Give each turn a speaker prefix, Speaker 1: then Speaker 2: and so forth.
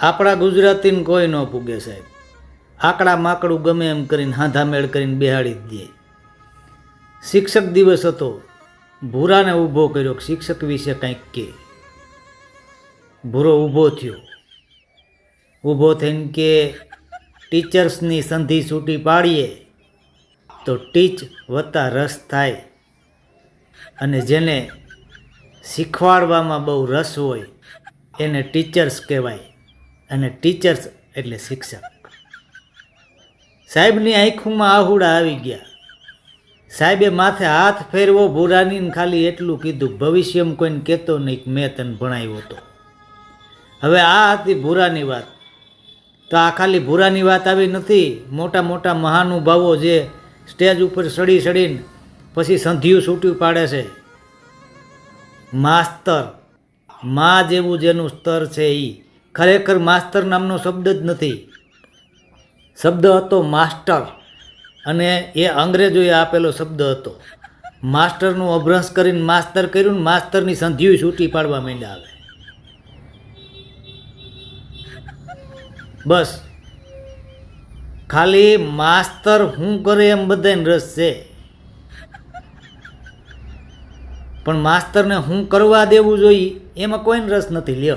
Speaker 1: આપણા ગુજરાતીને કોઈ ન પૂગે સાહેબ. આકડા માકડું ગમે એમ કરીને હાંધામેળ કરીને બેહાડી જ દે. શિક્ષક દિવસ હતો. ભૂરાને ઊભો કર્યો શિક્ષક વિશે કંઈક કે. ભૂરો ઊભો થયો. ઊભો થઈને કે ટીચર્સની સંધિ છૂટી પાડીએ તો ટીચ વત્તા રસ થાય. અને જેને શીખવાડવામાં બહુ રસ હોય એને ટીચર્સ કહેવાય. અને ટીચર્સ એટલે શિક્ષક. સાહેબની આંખોમાં આહુડા આવી ગયા. સાહેબે માથે હાથ ફેરવો ભુરાની ને ખાલી એટલું કીધું ભવિષ્યમાં કોઈને કહેતો નહીં મેં તને ભણાવ્યો હતો. હવે આ હતી ભૂરાની વાત. તો આ ખાલી ભૂરાની વાત આવી નથી, મોટા મોટા મહાનુભાવો જે સ્ટેજ ઉપર સડી સડીને પછી સંધિયું છૂટ્યું પાડે છે. માસ્તર, મા જેવું જેનું સ્તર છે એ ખરેખર માસ્તર નામનો શબ્દ જ નથી. શબ્દ હતો માસ્ટર અને એ અંગ્રેજોએ આપેલો શબ્દ હતો. માસ્ટરનું અભ્રંશ કરીને માસ્તર કર્યું ને માસ્તરની સંધિઓ છૂટી પાડવા માંડ્યા આવે બસ. ખાલી માસ્તર શું કરે એમ બધાને રસ છે. પણ માસ્તરને શું કરવા દેવું જોઈએ એમાં કોઈને રસ નથી, લ્યો.